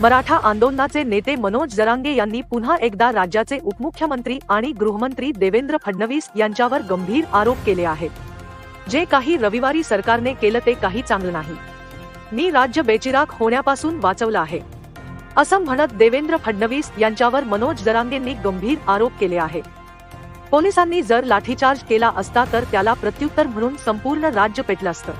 मराठा आंदोलनाचे नेते मनोज जरांगे यांनी पुन्हा एकदा राज्याचे उपमुख्यमंत्री आणि गृहमंत्री देवेंद्र फडणवीस यांच्यावर गंभीर आरोप केले आहेत. जे काही रविवारी सरकारने केलं ते काही चांगलं नाही. मी राज्य बेचिराख होण्यापासून वाचवलं आहे. असं म्हणत देवेंद्र फडणवीस यांच्यावर मनोज जरांगेंनी गंभीर आरोप केले आहे पोलिसांनी जर लाठीचार्ज केला असता तर त्याला प्रत्युत्तर म्हणून संपूर्ण राज्य पेटलं असतं.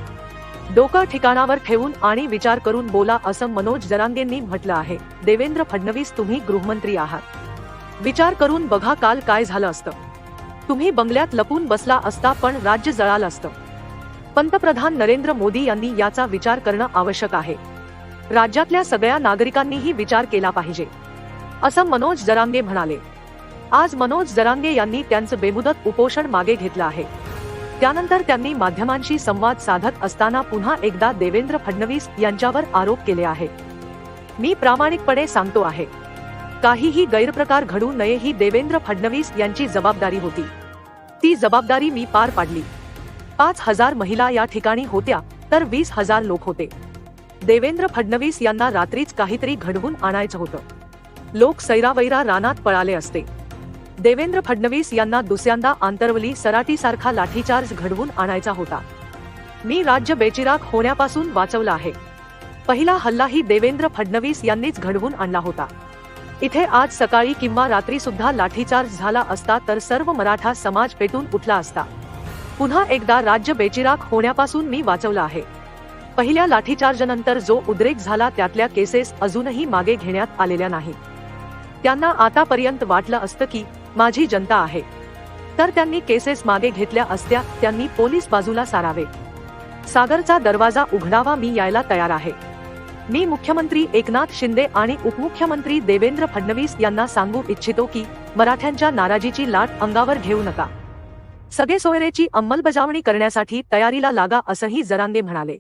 डोकं ठिकाणावर ठेवून आणि विचार करून बोला असं मनोज जरांगेंनी म्हटलं आहे. देवेंद्र फडणवीस तुम्ही गृहमंत्री आहात. विचार करून बघा काल काय झालं असतं. तुम्ही बंगल्यात लपून बसला असता पण राज्य जळालं असतं. पंतप्रधान नरेंद्र मोदी यांनी याचा विचार करणं आवश्यक आहे. राज्यातल्या सगळ्या नागरिकांनीही विचार केला पाहिजे. असं मनोज जरांगे म्हणाले. आज मनोज जरांगे यांनी त्यांचं बेमुदत उपोषण मागे घेतलं आहे. त्यानंतर त्यांनी माध्यमांशी संवाद साधत असताना पुन्हा एकदा देवेंद्र फडणवीस यांच्यावर आरोप केले आहे मी प्रामाणिकपणे सांगतो आहे. काहीही गैरप्रकार घडू नये ही देवेंद्र फडणवीस यांची जबाबदारी होती. ती जबाबदारी मी पार पाडली. पाच हजार महिला या ठिकाणी होत्या तर वीस हजार लोक होते. देवेंद्र फडणवीस यांना रात्रीच काहीतरी घडवून आणायचं होतं. लोक सैरावैरा रानात पळाले असते. देवेंद्र फडणवीस यांना दुसऱ्यांदा आंतरवली सराटीसारखा लाठीचार्ज घडवून आणायचा होता. मी राज्य बेचिराख होण्यापासून वाचवला आहे. पहिला हल्लाही देवेंद्र फडणवीस यांनीच घडवून आणला होता. इथे आज सकाळी किंवा रात्री सुद्धा लाठीचार्ज झाला असता तर सर्व मराठा समाज पेटून उठला असता. पुन्हा एकदा राज्य बेचिराख होण्यापासून मी वाचवला आहे. पहिल्या लाठीचार्जनंतर जो उद्रेक झाला त्यातल्या केसेस अजूनही मागे घेण्यात आलेल्या नाहीत त्यांना आतापर्यंत वाटलं असतं की माझी जनता आहे. तर त्यांनी केसेस मागे घेतल्या असत्या त्यांनी पोलीस बाजूला सारावे. सागरचा दरवाजा उघडावा मी यायला तयार आहे. मी मुख्यमंत्री एकनाथ शिंदे आणि उपमुख्यमंत्री देवेंद्र फडणवीस यांना सांगू इच्छितो की मराठ्यांच्या नाराजीची लाट अंगावर घेऊ नका. सगळे सोयरेची अंमलबजावणी करण्यासाठी तयारीला लागा असंही जरांगे म्हणाले.